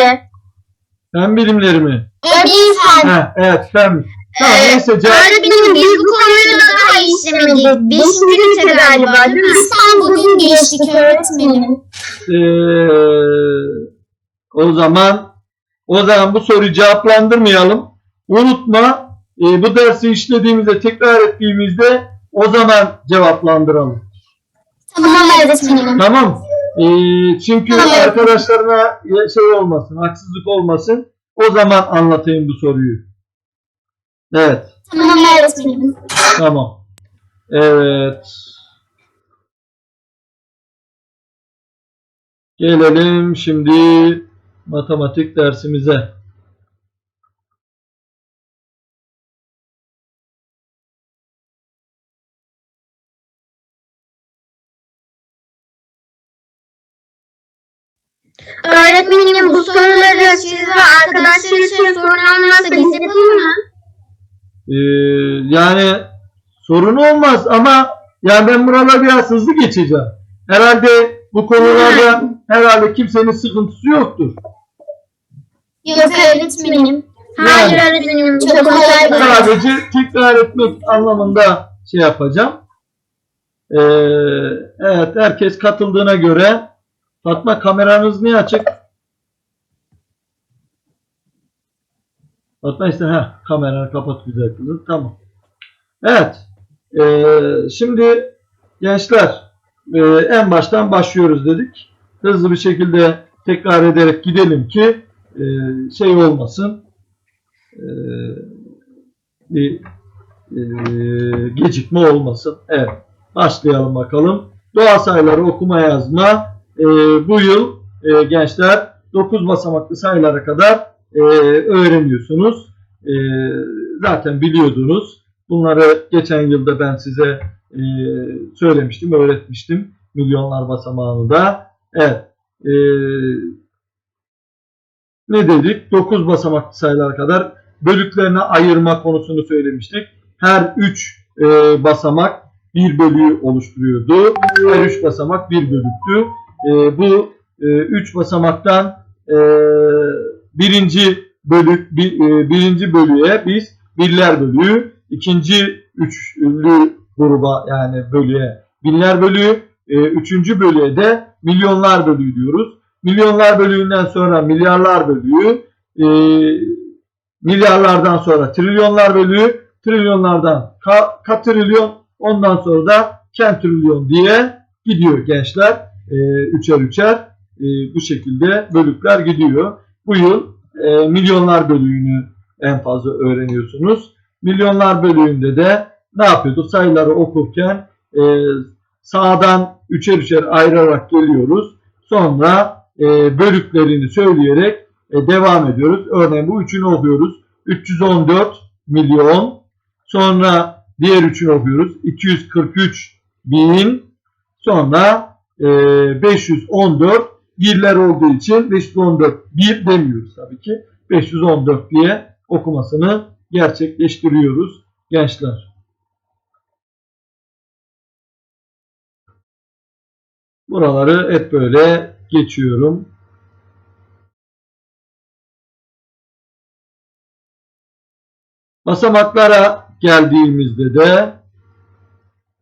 bilimleri. Fen bilimleri mi? E, bir fen. Ha, evet fen. Tamam Ee, neyse cevap. Öğretmenim biz bu konuyu da daha iyi işlemedik. Beşinci ünite galiba değil mi? Sen bugün geçtik öğretmenim. Ee, o zaman o zaman bu soruyu cevaplandırmayalım. Unutma e, bu dersi işlediğimizde tekrar ettiğimizde o zaman cevaplandıralım. Tamam öğretmenim. Tamam. Ee, çünkü arkadaşlarına şey olmasın, haksızlık olmasın. O zaman anlatayım bu soruyu. Evet. Tamam öğretmenim. Tamam. Evet. Gelelim şimdi matematik dersimize. Öğretmenim bu soruları siz ve arkadaşlar için sorun olmazsa biz yapalım mı? Ee, yani sorun olmaz ama yani ben buraları biraz hızlı geçeceğim. Herhalde bu konularda herhalde kimsenin sıkıntısı yoktur. Yok öğretmenim. Hayır öğretmenim çok kolay Sadece tekrar etmek anlamında şey yapacağım. Ee, evet herkes katıldığına göre Fatma kameranız niye açık? Fatma işte ha kameranı kapat güzel kızım. Tamam. Evet. Ee, şimdi gençler e, en baştan başlıyoruz dedik. Hızlı bir şekilde tekrar ederek gidelim ki e, şey olmasın. E, bir e, gecikme olmasın. Evet. Başlayalım bakalım. Doğa sayıları okuma yazma e, bu yıl e, gençler 9 basamaklı sayılara kadar e, öğreniyorsunuz. E, zaten biliyordunuz. Bunları geçen yılda ben size e, söylemiştim, öğretmiştim. Milyonlar basamağını da. Evet. E, ne dedik? 9 basamaklı sayılara kadar bölüklerine ayırma konusunu söylemiştik. Her 3 e, basamak bir bölüğü oluşturuyordu. Her 3 basamak bir bölüktü. E, bu 3 basamaktan e, birinci bölük bir, e, birinci bölüğe biz birler bölüğü, ikinci üçlü gruba yani bölüğe binler bölüğü, e, üçüncü bölüğe de milyonlar bölüğü diyoruz. Milyonlar bölüğünden sonra milyarlar bölüğü, e, milyarlardan sonra trilyonlar bölüğü, trilyonlardan ka, katrilyon, ondan sonra da kentrilyon diye gidiyor gençler. E, üçer üçer e, bu şekilde bölükler gidiyor. Bu yıl e, milyonlar bölüğünü en fazla öğreniyorsunuz. Milyonlar bölüğünde de ne yapıyorduk? Sayıları okurken e, sağdan üçer üçer ayırarak geliyoruz. Sonra e, bölüklerini söyleyerek e, devam ediyoruz. Örneğin bu üçünü okuyoruz. 314 milyon. Sonra diğer üçünü okuyoruz. 243 bin. Sonra e, 514 birler olduğu için 514 bir demiyoruz tabii ki. 514 diye okumasını gerçekleştiriyoruz gençler. Buraları hep böyle geçiyorum. Basamaklara geldiğimizde de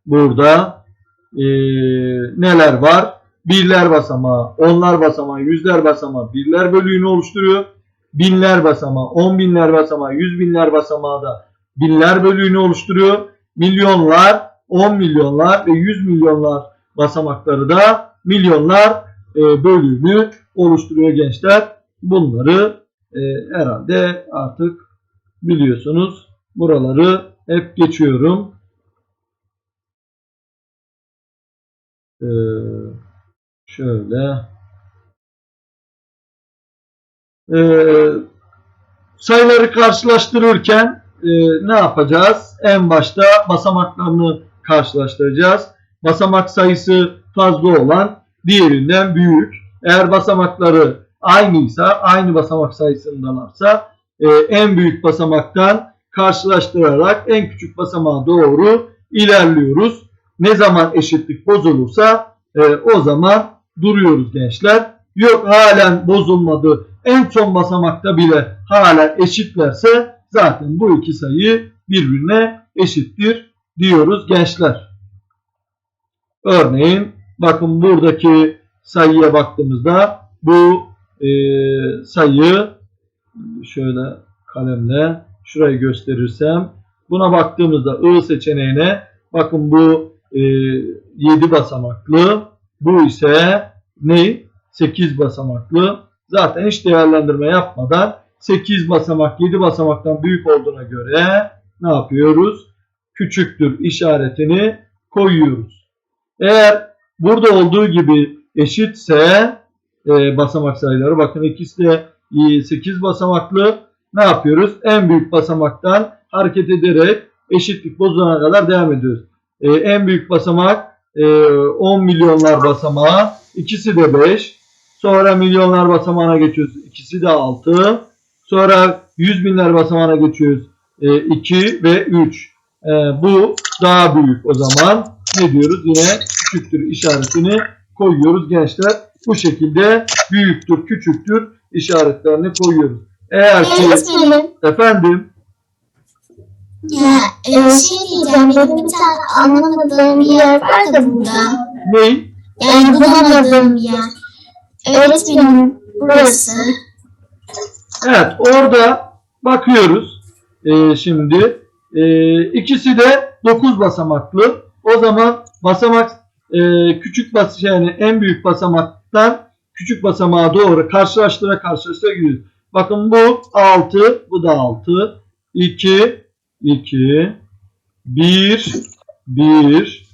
burada e, neler var? Birler basamağı, onlar basamağı, yüzler basamağı birler bölüğünü oluşturuyor. Binler basamağı, on binler basamağı, yüz binler basamağı da binler bölüğünü oluşturuyor. Milyonlar, on milyonlar ve yüz milyonlar basamakları da milyonlar e, bölüğünü oluşturuyor gençler. Bunları e, herhalde artık biliyorsunuz. Buraları hep geçiyorum. Ee, şöyle. Ee, sayıları karşılaştırırken e, ne yapacağız? En başta basamaklarını karşılaştıracağız. Basamak sayısı fazla olan diğerinden büyük. Eğer basamakları aynıysa, aynı basamak sayısındalarsa e, en büyük basamaktan karşılaştırarak en küçük basamağa doğru ilerliyoruz. Ne zaman eşitlik bozulursa e, o zaman duruyoruz gençler. yok halen bozulmadı. En son basamakta bile hala eşitlerse zaten bu iki sayı birbirine eşittir diyoruz gençler. Örneğin bakın buradaki sayıya baktığımızda bu e, sayı şöyle kalemle şurayı gösterirsem buna baktığımızda I seçeneğine bakın bu e, 7 basamaklı bu ise ne? 8 basamaklı. Zaten hiç değerlendirme yapmadan 8 basamak 7 basamaktan büyük olduğuna göre ne yapıyoruz? Küçüktür işaretini koyuyoruz. Eğer burada olduğu gibi eşitse e, basamak sayıları bakın ikisi de 8 basamaklı ne yapıyoruz? En büyük basamaktan hareket ederek eşitlik bozulana kadar devam ediyoruz. E, en büyük basamak e, 10 milyonlar basamağı. ikisi de 5. Sonra milyonlar basamağına geçiyoruz. İkisi de 6. Sonra 100 binler basamağına geçiyoruz. E, 2 ve 3. E, bu daha büyük o zaman. Ne diyoruz? Yine küçüktür işaretini koyuyoruz gençler. Bu şekilde büyüktür, küçüktür işaretlerini koyuyoruz. Eğer ki efendim Ya e, şey diyeceğim benim bir tane anlamadığım bir yer var da burada. ney? Yani bulamadığım bir yer. Öğretmenim burası. Evet orada bakıyoruz Ee, şimdi. Ee, ikisi de 9 basamaklı. O zaman basamak e, küçük bas yani en büyük basamaktan küçük basamağa doğru karşılaştıra karşılaştıra gidiyoruz. Bakın bu 6, bu da 6. 2, 2, 1, 1.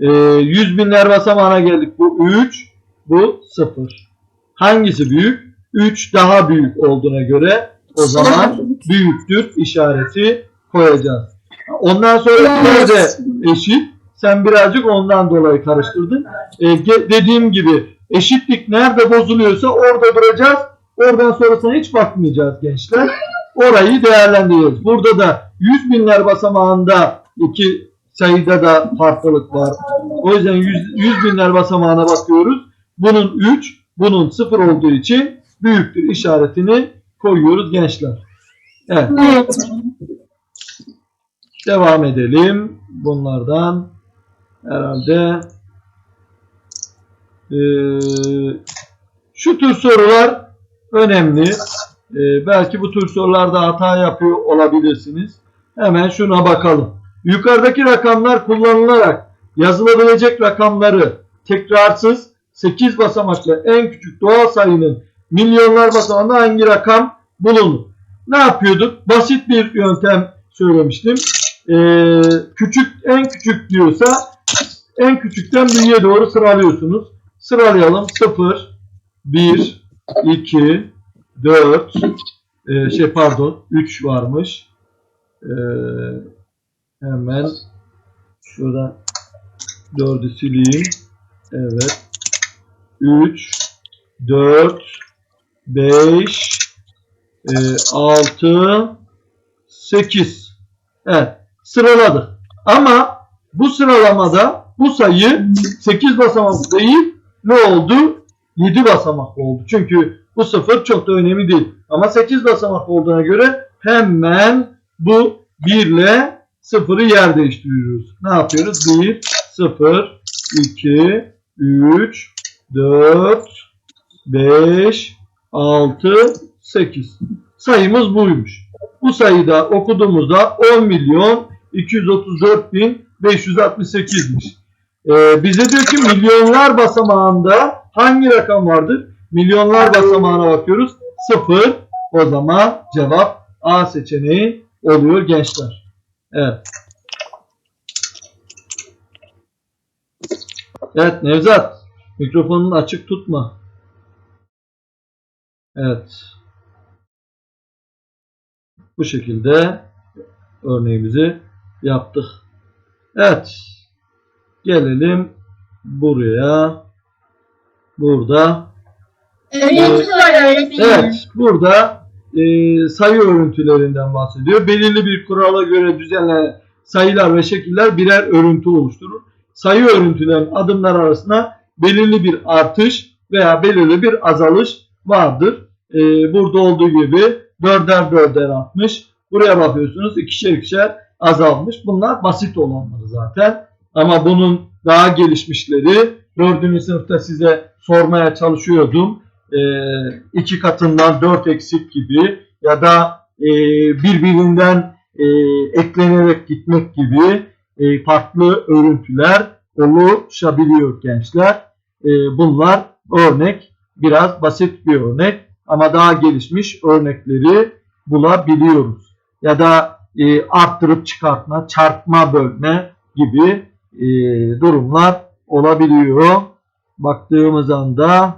Ee, 100 binler basamağına geldik. Bu 3, bu 0. Hangisi büyük? 3 daha büyük olduğuna göre o zaman büyüktür işareti koyacağız. Ondan sonra nerede eşit? Sen birazcık ondan dolayı karıştırdın. Ge- dediğim gibi eşitlik nerede bozuluyorsa orada duracağız. Oradan sonrasına hiç bakmayacağız gençler. Orayı değerlendireceğiz. Burada da 100 binler basamağında iki sayıda da farklılık var. O yüzden 100, 100 binler basamağına bakıyoruz. Bunun 3, bunun 0 olduğu için büyüktür işaretini koyuyoruz gençler. Evet. Öğretmenim. Devam edelim. Bunlardan herhalde eee, şu tür sorular önemli. Eee, belki bu tür sorularda hata yapıyor olabilirsiniz. Hemen şuna bakalım. Yukarıdaki rakamlar kullanılarak yazılabilecek rakamları tekrarsız 8 basamaklı en küçük doğal sayının milyonlar basamağında hangi rakam bulunur? Ne yapıyorduk? Basit bir yöntem söylemiştim. Ee, küçük en küçük diyorsa en küçükten büyüğe doğru sıralıyorsunuz. Sıralayalım. 0 1 2 4 e, şey pardon 3 varmış. Ee, hemen şuradan 4'ü sileyim. Evet. 3 4 5 e, 6 8 Evet sıraladık. Ama bu sıralamada bu sayı 8 basamak değil ne oldu? 7 basamak oldu. Çünkü bu sıfır çok da önemli değil. Ama 8 basamak olduğuna göre hemen bu 1 ile 0'ı yer değiştiriyoruz. Ne yapıyoruz? 1, 0, 2, 3, 4, 5, 6, 8. Sayımız buymuş. Bu sayıda okuduğumuzda 10 milyon 234 bin 568'miş. Ee, bize diyor ki milyonlar basamağında hangi rakam vardır? Milyonlar basamağına bakıyoruz. 0. O zaman cevap A seçeneği oluyor gençler. Evet. Evet Nevzat. Mikrofonunu açık tutma. Evet. Bu şekilde örneğimizi yaptık. Evet. Gelelim buraya. Burada. Örüntü var öğretmenim. Evet. Burada e, sayı örüntülerinden bahsediyor. Belirli bir kurala göre düzenlenen sayılar ve şekiller birer örüntü oluşturur. Sayı örüntülerin adımlar arasında belirli bir artış veya belirli bir azalış vardır. Ee, burada olduğu gibi dörder dörder artmış. Buraya bakıyorsunuz ikişer ikişer azalmış. Bunlar basit olanları zaten. Ama bunun daha gelişmişleri 4. sınıfta size sormaya çalışıyordum. Ee, iki katından 4 eksik gibi ya da e, birbirinden e, eklenerek gitmek gibi e, farklı örüntüler oluşabiliyor gençler. Bunlar örnek biraz basit bir örnek ama daha gelişmiş örnekleri bulabiliyoruz. Ya da arttırıp çıkartma, çarpma bölme gibi durumlar olabiliyor. Baktığımız anda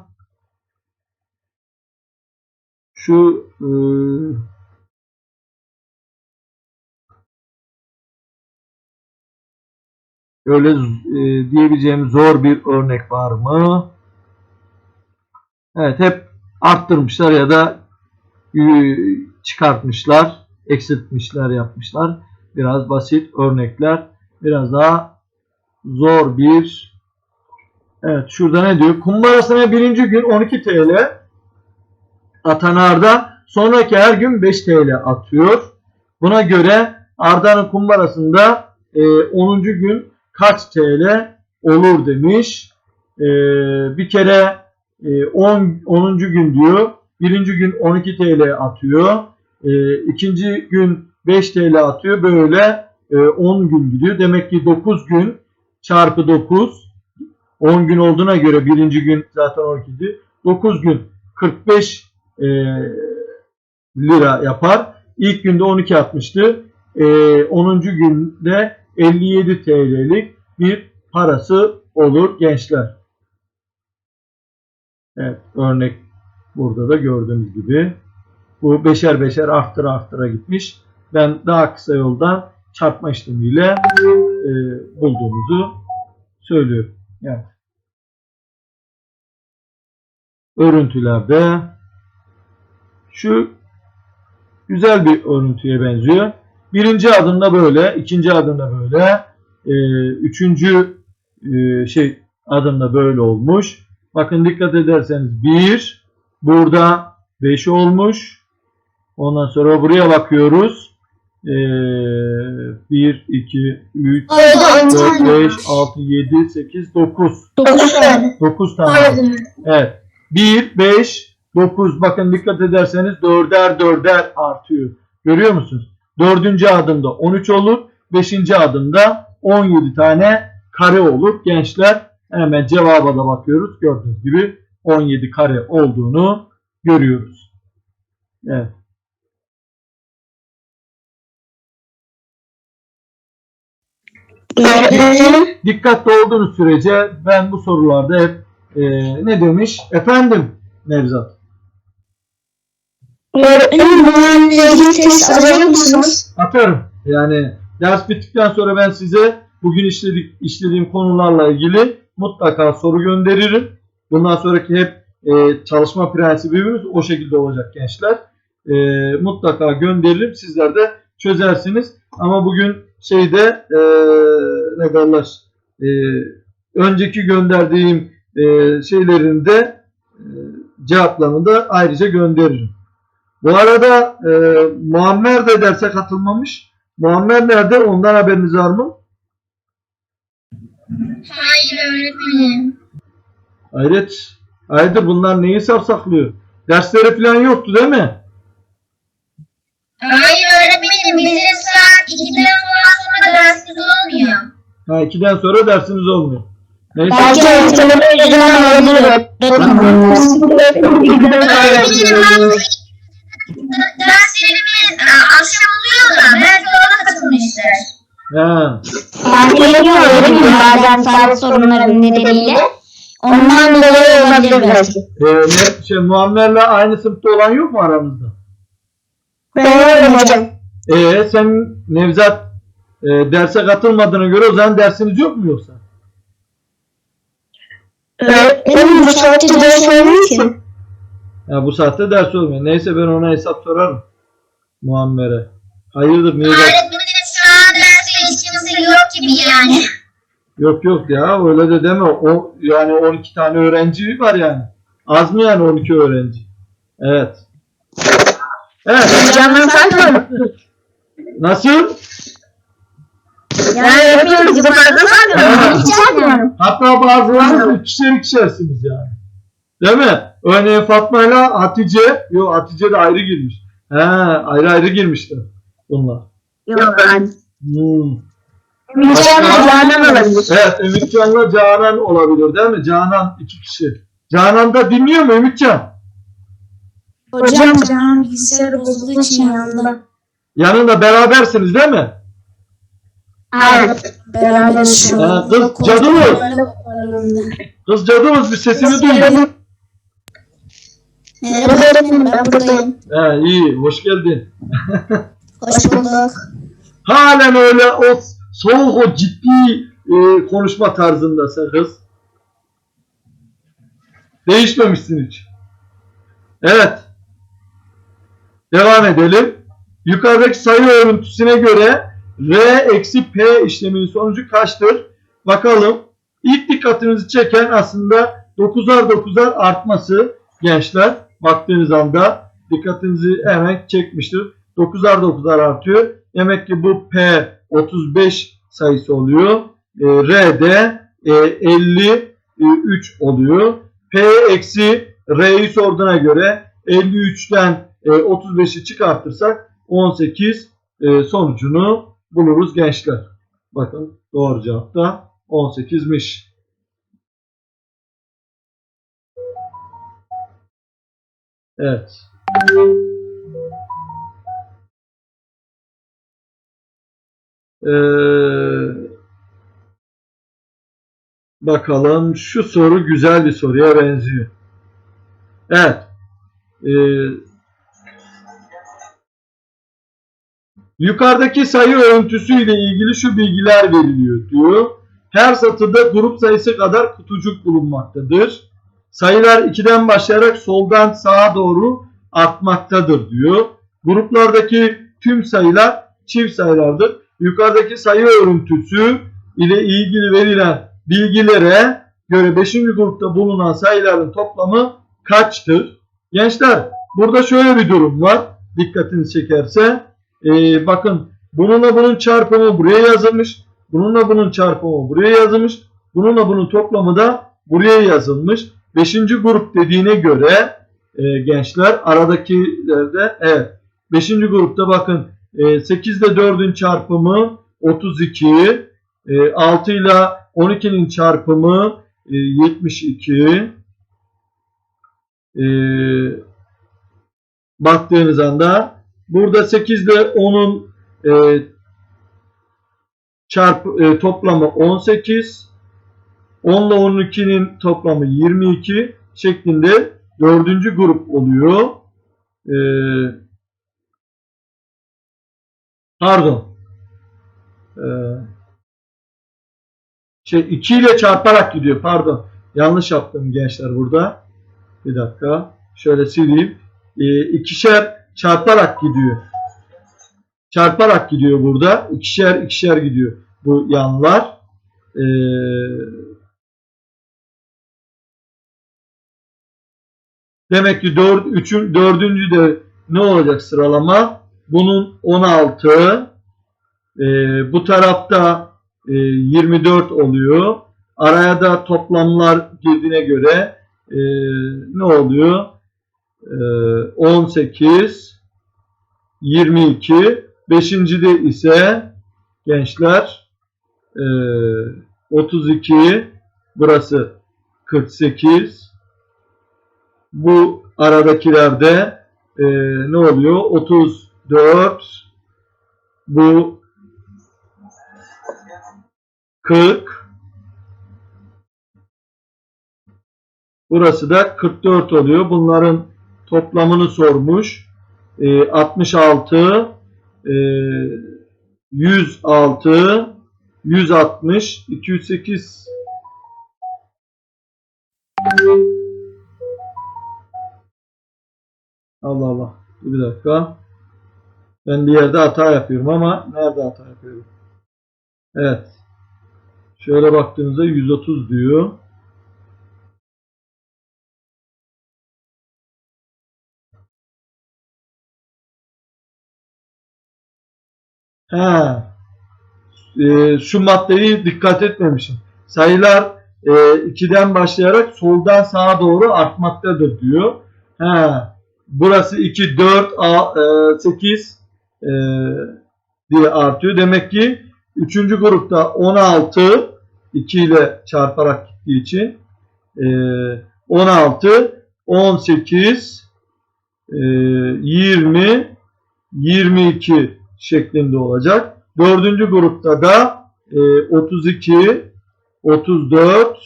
şu e, öyle e, diyebileceğim zor bir örnek var mı? Evet hep arttırmışlar ya da çıkartmışlar, eksiltmişler yapmışlar. Biraz basit örnekler. Biraz daha zor bir Evet şurada ne diyor? Kumbarasına birinci gün 12 TL atan Arda sonraki her gün 5 TL atıyor. Buna göre Arda'nın kumbarasında e, 10. gün kaç TL olur demiş. E, bir kere e, 10, 10. gün diyor. Birinci gün 12 TL atıyor. E, ikinci gün 5 TL atıyor. Böyle e, 10 gün gidiyor. Demek ki 9 gün çarpı 9 10 gün olduğuna göre birinci gün zaten 12'di. 9 gün 45 e, lira yapar. İlk günde 12 atmıştı. E, 10. günde 57 TL'lik bir parası olur gençler. Evet örnek burada da gördüğünüz gibi. Bu beşer beşer arttıra arttıra gitmiş. Ben daha kısa yoldan çarpma işlemiyle e, bulduğumuzu söylüyorum. Evet. Örüntülerde şu güzel bir örüntüye benziyor. Birinci adımda böyle, ikinci adımda böyle, e, üçüncü e, şey adımda böyle olmuş. Bakın dikkat ederseniz bir, burada 5 olmuş. Ondan sonra buraya bakıyoruz. E, 1, 2, 3, Orada 10 4, tane 5, 6, 7, 8, 9. 9 tane. 9 tane. Evet. 1, 5, 9. Bakın dikkat ederseniz dörder dörder artıyor. Görüyor musunuz? Dördüncü adımda 13 olur. Beşinci adımda 17 tane kare olur. Gençler hemen cevaba da bakıyoruz. Gördüğünüz gibi 17 kare olduğunu görüyoruz. Evet. Öğretmenim. Dikkatli olduğunuz sürece ben bu sorularda hep e, ne demiş? Efendim Nevzat. Öğretmenim bununla ilgili test alacak mısınız? atarım. Yani ders bittikten sonra ben size bugün işledik, işlediğim konularla ilgili mutlaka soru gönderirim. Bundan sonraki hep e, çalışma prensibimiz o şekilde olacak gençler. E, mutlaka gönderirim. Sizler de çözersiniz. Ama bugün şeyde e, ne derler e, önceki gönderdiğim e, şeylerin de e, cevaplarını da ayrıca gönderirim. Bu arada e, Muammer de derse katılmamış. Muammer nerede? Ondan haberiniz var mı? Hayır öğretmenim. Hayret. Hayırdır bunlar neyi savsaklıyor? Dersleri falan yoktu değil mi? Hayır öğretmenim bizim saat 2'den sonra dersimiz olmuyor. Ha, ikiden sonra dersiniz olmuyor. Neyse. Belki öğretmenim yüzünden olabilir. Derslerimiz e, akşam oluyor da belki ona katılmıştır. Ha. Geliyor öğretmenim bazen sağlık sorunları nedeniyle. Ondan dolayı olabilir belki. E, ne, şey, Muammer'le aynı sınıfta olan yok mu aramızda? Ben öyle hocam. E sen Nevzat e, derse katılmadığına göre o zaman dersiniz yok mu yoksa? Öğretmenim bu saatte ders olmuyor ki. Ya bu saatte ders olmuyor. Neyse ben ona hesap sorarım. Muammer'e. Hayırdır niye an derse hiç kimse yok gibi yani. Yok yok ya öyle de deme. O yani 12 tane öğrenci var yani. Az mı yani 12 öğrenci? Evet. Evet. Hocamdan sayma. Nasıl? Yani yukarıda saymıyorum. Hiç saymıyorum. Hatta bazılarınız ikişer ikişersiniz yani. Değil mi? Örneğin Fatma ile Hatice, yok Hatice de ayrı girmiş. He, ayrı ayrı girmişler bunlar. Yok ben. Hmm. Canan olabilir. Evet, Ümitcan'la Canan olabilir değil mi? Canan iki kişi. Canan da dinliyor mu Ümitcan? Hocam canım bilgisayarı bozulduğu için yanında. Yanında berabersiniz değil mi? Evet. Beraber şu an. kız cadı mı? Kız cadımız bir sesini duydum. Merhaba öğretmenim ben buradayım. He, iyi, hoş geldin. Hoş bulduk. Halen öyle o soğuk o ciddi e, konuşma tarzındasın kız. Değişmemişsin hiç. Evet. Devam edelim. Yukarıdaki sayı örüntüsüne göre R eksi P işleminin sonucu kaçtır? Bakalım. İlk dikkatinizi çeken aslında 9'ar 9'ar artması gençler. Baktığınız anda dikkatinizi hemen çekmiştir. 9'ar 9'ar artıyor. Demek ki bu P 35 sayısı oluyor. E, R de e, 53 oluyor. P eksi R'yi sorduğuna göre 53'ten e, 35'i çıkartırsak 18 e, sonucunu buluruz gençler. Bakın doğru cevap da 18'miş. Evet. Ee, bakalım şu soru güzel bir soruya benziyor. Evet. Ee, yukarıdaki sayı örüntüsü ile ilgili şu bilgiler veriliyor diyor. Her satırda grup sayısı kadar kutucuk bulunmaktadır. Sayılar 2'den başlayarak soldan sağa doğru artmaktadır diyor. Gruplardaki tüm sayılar çift sayılardır. Yukarıdaki sayı örüntüsü ile ilgili verilen bilgilere göre 5. grupta bulunan sayıların toplamı kaçtır? Gençler burada şöyle bir durum var. Dikkatinizi çekerse. Ee, bakın bununla bunun çarpımı buraya yazılmış. Bununla bunun çarpımı buraya yazılmış. Bununla bunun toplamı da buraya yazılmış. 5. grup dediğine göre e, gençler aradakilerde evet 5. grupta bakın e, 8 ile 4'ün çarpımı 32 e, 6 ile 12'nin çarpımı e, 72 e, baktığınız anda burada 8 ile 10'un e, çarpı e, toplamı 18 10 ile 12'nin toplamı 22 şeklinde dördüncü grup oluyor. Ee, pardon. Ee, şey 2 ile çarparak gidiyor. Pardon. Yanlış yaptım gençler burada. Bir dakika. Şöyle sileyim. Ee, ikişer çarparak gidiyor. Çarparak gidiyor burada. İkişer ikişer gidiyor bu yanlar. Ee, Demek ki 4, 3'ün 4. de ne olacak sıralama? Bunun 16. E, bu tarafta e, 24 oluyor. Araya da toplamlar girdiğine göre e, ne oluyor? E, 18 22 Beşincide ise gençler e, 32 burası 48 bu aradakilerde e, ne oluyor? 34 bu 40 burası da 44 oluyor. Bunların toplamını sormuş. E, 66 e, 106 160 208 Allah Allah. Bir dakika. Ben bir yerde hata yapıyorum ama nerede hata yapıyorum? Evet. Şöyle baktığımızda 130 diyor. Ha. E, şu maddeyi dikkat etmemişim. Sayılar 2'den e, başlayarak soldan sağa doğru artmaktadır diyor. Ha. Burası 2, 4, a, e, 8 e, diye artıyor. Demek ki 3. grupta 16 2 ile çarparak gittiği için e, 16, 18, e, 20, 22 şeklinde olacak. Dördüncü grupta da e, 32, 34,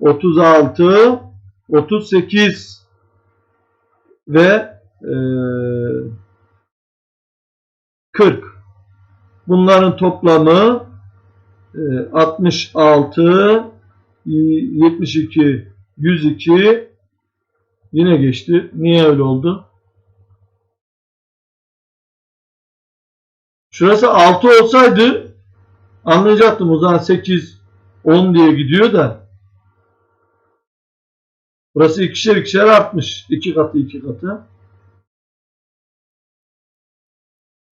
36, 38 ve e, 40. Bunların toplamı e, 66, 72, 102 yine geçti. Niye öyle oldu? Şurası 6 olsaydı anlayacaktım o zaman 8 10 diye gidiyor da burası ikişer ikişer artmış. 2 katı 2 katı.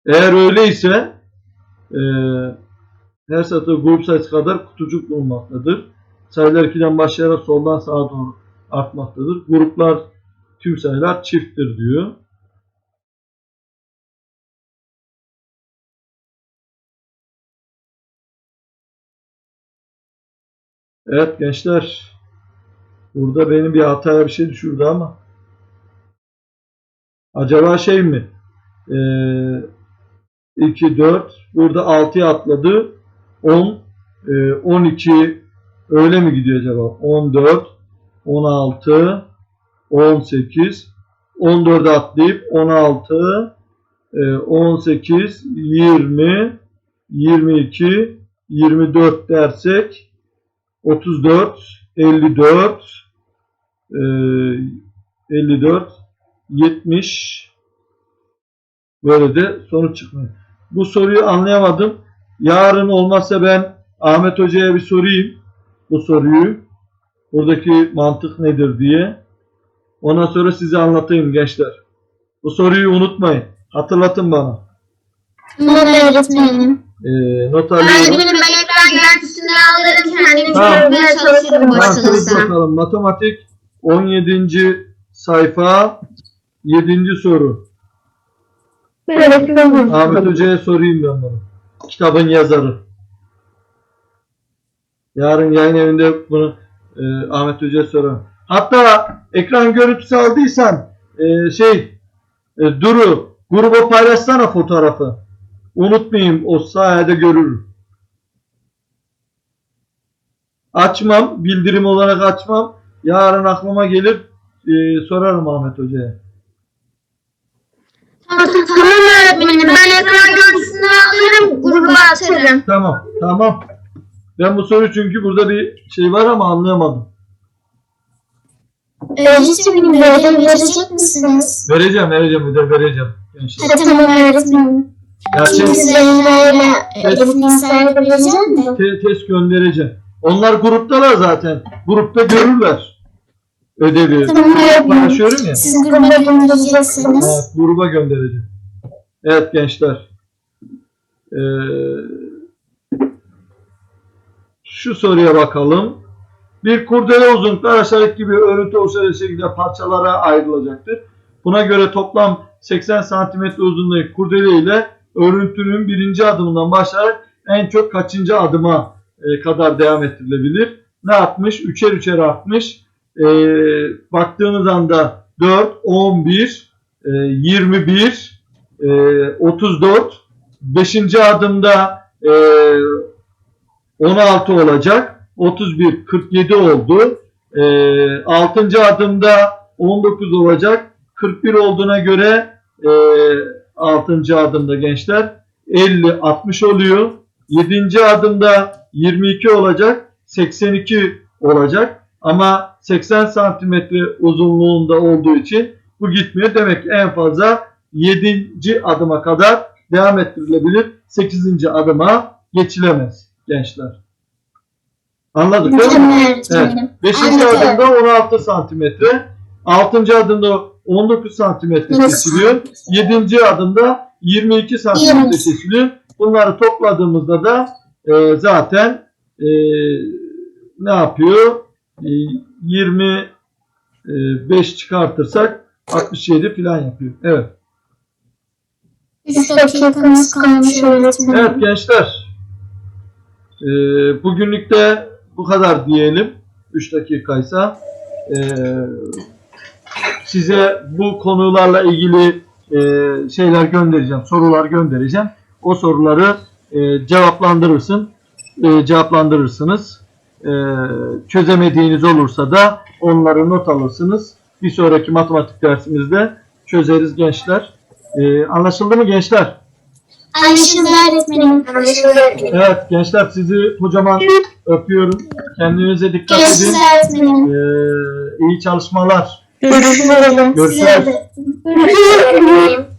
Eğer öyleyse e, her satır grup sayısı kadar kutucuk bulunmaktadır. Sayılar 2'den başlayarak soldan sağa doğru artmaktadır. Gruplar tüm sayılar çifttir diyor. Evet gençler. Burada benim bir hataya bir şey düşürdü ama. Acaba şey mi? Ee, 2, 4. Burada 6'ya atladı. 10, e, 12 öyle mi gidiyor acaba? 14, 16, 18, 14'e atlayıp 16, e, 18, 20, 22, 24 dersek 34, 54, e, 54, 70 böyle de sonuç çıkmıyor. Bu soruyu anlayamadım. Yarın olmazsa ben Ahmet Hoca'ya bir sorayım bu soruyu. Buradaki mantık nedir diye. Ondan sonra size anlatayım gençler. Bu soruyu unutmayın. Hatırlatın bana. Tamam öğretmenim. Ee, not alıyorum. Öğretmenim ben ekran görüntüsünü alırım kendimi Tamam. çalışırım Tamam, bakalım. Matematik 17. sayfa 7. soru. Ahmet Hoca'ya sorayım ben bunu. Kitabın yazarı. Yarın yayın evinde bunu e, Ahmet Hoca'ya sorarım. Hatta ekran görüntüsü aldıysan e, şey e, Duru gruba paylaşsana fotoğrafı. Unutmayayım o sayede görürüm. Açmam. Bildirim olarak açmam. Yarın aklıma gelir e, sorarım Ahmet Hoca'ya. Tamam, öğretmenim ben ekran görüntüsünü alırım gruba atarım. Tamam, tamam. Ben bu soru çünkü burada bir şey var ama anlayamadım. Öğretmenim böyle verecek misiniz? Vereceğim, vereceğim, ödev vereceğim. Gençler. Ha, tamam öğretmenim. Zehra ile Elif Nisa'ya vereceğim de. te- test göndereceğim. Onlar gruptalar zaten. Grupta görürler. Ödevi. Paylaşıyorum ya. Siz gruba göndereceksiniz. Evet, gruba göndereceğim. Evet gençler. Ee, şu soruya bakalım. Bir kurdele uzunlukta aşağıdaki gibi örüntü oluşan şekilde parçalara ayrılacaktır. Buna göre toplam 80 cm uzunluğu kurdele ile örüntünün birinci adımından başlayarak en çok kaçıncı adıma kadar devam ettirilebilir? Ne yapmış? Üçer üçer artmış. E, baktığınız anda 4, 11, e, 21, e, 34, 5. adımda e, 16 olacak. 31, 47 oldu. E, 6. adımda 19 olacak. 41 olduğuna göre e, 6. adımda gençler 50, 60 oluyor. 7. adımda 22 olacak. 82 olacak. Ama 80 santimetre uzunluğunda olduğu için bu gitmiyor. Demek ki en fazla 7. adıma kadar devam ettirilebilir. 8. adıma geçilemez gençler. Anladık değil mi? Evet. öğretmenim. 5. Anladım. adımda 16 santimetre. 6. adımda 19 santimetre kesiliyor. 7. adımda 22 santimetre kesiliyor. Bunları topladığımızda da e, zaten e, ne yapıyor? E, 25 çıkartırsak 67 falan yapıyor. Evet. 3 dakikamız kalmış öğretmenim. Evet gençler. E, bugünlük de bu kadar diyelim. 3 dakikaysa. E, size bu konularla ilgili e, şeyler göndereceğim. Sorular göndereceğim. O soruları e, cevaplandırırsın. e, cevaplandırırsınız. E, çözemediğiniz olursa da onları not alırsınız. Bir sonraki matematik dersimizde çözeriz gençler. E, anlaşıldı mı gençler? Anlaşıldı öğretmenim. Evet gençler sizi kocaman öpüyorum. Kendinize dikkat Görüşürüz edin. öğretmenim. Ee, iyi çalışmalar. Görüşürüz. Görüşürüz. Görüşürüz.